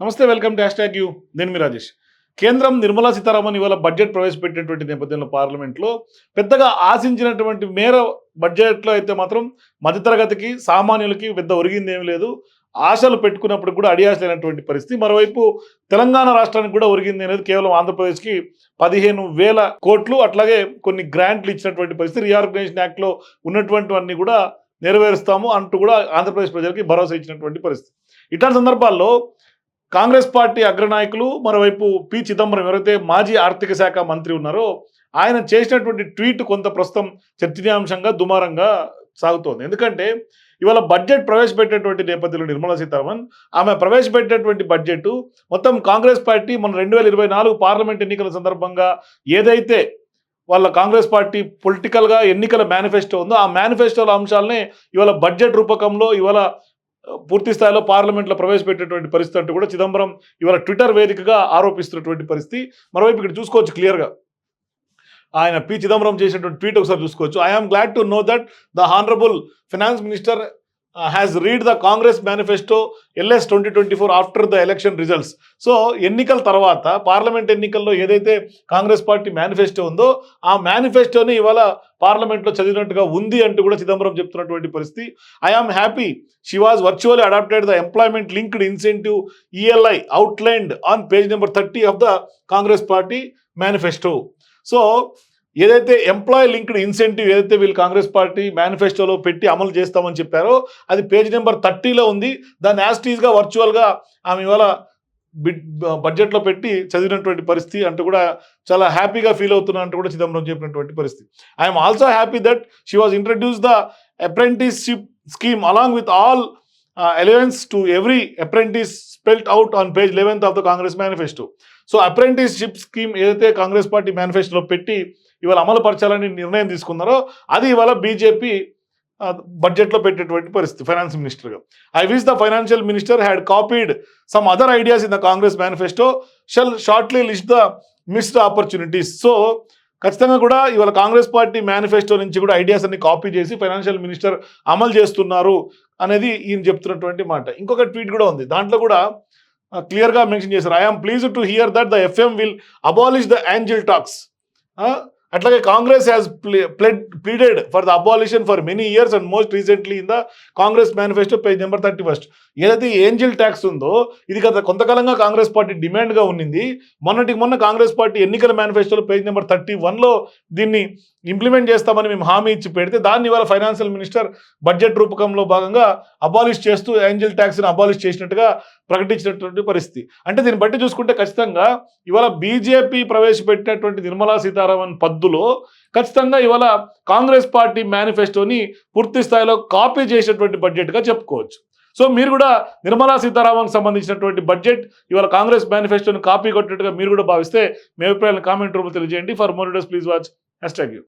Namaste welcome to hashtag U. నేను మీ రాజేష్. కేంద్రం నిర్మలా సీతారామన్ ఇవాళ బడ్జెట్ ప్రవేశపెట్టినటువంటి నేపథ్యంలో పార్లమెంట్లో పెద్దగా ఆశించినటువంటి మేర బడ్జెట్లో అయితే మాత్రం మధ్యతరగతికి సామాన్యులకి పెద్ద ఒరిగింది ఏమీ లేదు. ఆశలు పెట్టుకున్నప్పుడు కూడా అడియాస లేనటువంటి పరిస్థితి. మరోవైపు తెలంగాణ రాష్ట్రానికి కూడా ఒరిగింది అనేది కేవలం ఆంధ్రప్రదేశ్కి పదిహేను వేల కోట్లు అట్లాగే కొన్ని గ్రాంట్లు ఇచ్చినటువంటి పరిస్థితి. రీఆర్గనైజేషన్ యాక్ట్లో ఉన్నటువంటివన్నీ కూడా నెరవేరుస్తాము అంటూ కూడా ఆంధ్రప్రదేశ్ ప్రజలకి భరోసా ఇచ్చినటువంటి పరిస్థితి. ఇట్లాంటి సందర్భాల్లో కాంగ్రెస్ పార్టీ అగ్రనాయకులు మరోవైపు పి. చిదంబరం ఎవరైతే మాజీ ఆర్థిక శాఖ మంత్రి ఉన్నారో ఆయన చేసినటువంటి ట్వీట్ కొంత ప్రస్తుతం చర్చనీయాంశంగా దుమారంగా సాగుతోంది. ఎందుకంటే ఇవాళ బడ్జెట్ ప్రవేశపెట్టినటువంటి నేపథ్యంలో నిర్మలా సీతారామన్ ఆమె ప్రవేశపెట్టినటువంటి బడ్జెట్ మొత్తం కాంగ్రెస్ పార్టీ మన రెండు వేల ఇరవై నాలుగు పార్లమెంట్ ఎన్నికల సందర్భంగా ఏదైతే వాళ్ళ కాంగ్రెస్ పార్టీ పొలిటికల్గా ఎన్నికల మేనిఫెస్టో ఉందో ఆ మేనిఫెస్టోల అంశాలనే ఇవాళ బడ్జెట్ రూపకంలో ఇవాళ పూర్తి స్థాయిలో పార్లమెంట్లో ప్రవేశపెట్టేటువంటి పరిస్థితి అంటూ కూడా చిదంబరం ఇవాళ ట్విట్టర్ వేదికగా ఆరోపిస్తున్నటువంటి పరిస్థితి. మరోవైపు ఇక్కడ చూసుకోవచ్చు క్లియర్గా. ఆయన పి చిదంబరం చేసినటువంటి ట్వీట్ ఒకసారి చూసుకోవచ్చు. I'm glad to know that the honourable finance minister has read the Congress manifesto LS twenty twenty four after the election results so ఎన్నికల తర్వాత పార్లమెంట్ ఎన్నికల్లో ఏదైతే కాంగ్రెస్ పార్టీ మేనిఫెస్టో ఉందో ఆ మేనిఫెస్టోని ఇవాళ పార్లమెంట్లో చదివినట్టుగా ఉంది అంటూ కూడా చిదంబరం చెప్తున్నటువంటి పరిస్థితి. I happy she was virtually adapted the employment linked incentive ELI outlined on page number thirty of the Congress party manifesto so ఏదైతే ఎంప్లాయ్ లింక్డ్ ఇన్సెంటివ్ ఏదైతే వీళ్ళు కాంగ్రెస్ పార్టీ మేనిఫెస్టోలో పెట్టి అమలు చేస్తామని చెప్పారో అది పేజ్ నెంబర్ థర్టీలో ఉంది. దాన్ని యాస్టీజ్గా వర్చువల్గా ఆమె ఇవాళ బిడ్ బడ్జెట్లో పెట్టి చదివినటువంటి పరిస్థితి అంటూ కూడా చాలా హ్యాపీగా ఫీల్ అవుతున్నా అంటూ కూడా చిదంబరం చెప్పినటువంటి పరిస్థితి. I'm also happy that she was introduce the apprenticeship scheme along with all allowance to every apprentice spelt out on page eleventh of the Congress manifesto so apprenticeship scheme ఏదైతే కాంగ్రెస్ పార్టీ మేనిఫెస్టోలో పెట్టి ఇవాళ అమలు పరచాలని నిర్ణయం తీసుకున్నారో అది ఇవాళ బీజేపీ బడ్జెట్లో పెట్టేటువంటి పరిస్థితి ఫైనాన్స్ మినిస్టర్గా I wish the financial minister had copied some other ideas in the Congress manifesto shall shortly list the missed opportunities so ఖచ్చితంగా కూడా ఇవాళ కాంగ్రెస్ పార్టీ మేనిఫెస్టో నుంచి కూడా ఐడియాస్ అన్ని కాపీ చేసి ఫైనాన్షియల్ మినిస్టర్ అమలు చేస్తున్నారు అనేది ఈయన చెప్తున్నటువంటి మాట. ఇంకొక ట్వీట్ కూడా ఉంది. దాంట్లో కూడా క్లియర్గా మెన్షన్ చేశారు. I'm please to hear that the FM will abolish the angel tax అట్లాగే Congress has pled pleaded for the abolition for many years and most recently in the Congress manifesto page number thirty first ఏదైతే angel tax ఉందో ఇది గత కొంతకాలంగా Congress party డిమాండ్గా ఉన్నింది. మొన్నటికి మొన్న Congress party ఎన్నికల మేనిఫెస్టోలో పేజ్ నెంబర్ థర్టీ వన్లో దీన్ని ఇంప్లిమెంట్ చేస్తామని మేము హామీ ఇచ్చి పెడితే దాన్ని ఇవాళ ఫైనాన్షియల్ మినిస్టర్ బడ్జెట్ రూపకంలో భాగంగా అబాలిష్ చేస్తూ ఏంజిల్ ట్యాక్స్ని అబాలిష్ చేసినట్టుగా ప్రకటించినటువంటి పరిస్థితి. అంటే దీన్ని బట్టి చూసుకుంటే ఖచ్చితంగా ఇవాళ బీజేపీ ప్రవేశపెట్టినటువంటి నిర్మలా సీతారామన్ హద్దులో ఖచ్చితంగా ఇవాళ కాంగ్రెస్ పార్టీ మేనిఫెస్టోని పూర్తి స్థాయిలో కాపీ చేసినటువంటి బడ్జెట్గా చెప్పుకోవచ్చు. సో మీరు కూడా నిర్మలా సీతారామన్కి సంబంధించినటువంటి బడ్జెట్ ఇవాళ కాంగ్రెస్ మేనిఫెస్టోని కాపీ కొట్టినట్టుగా మీరు కూడా భావిస్తే మీ అభిప్రాయాలను కామెంట్ రూపంలో తెలియజేయండి. For more days please watch hashtag U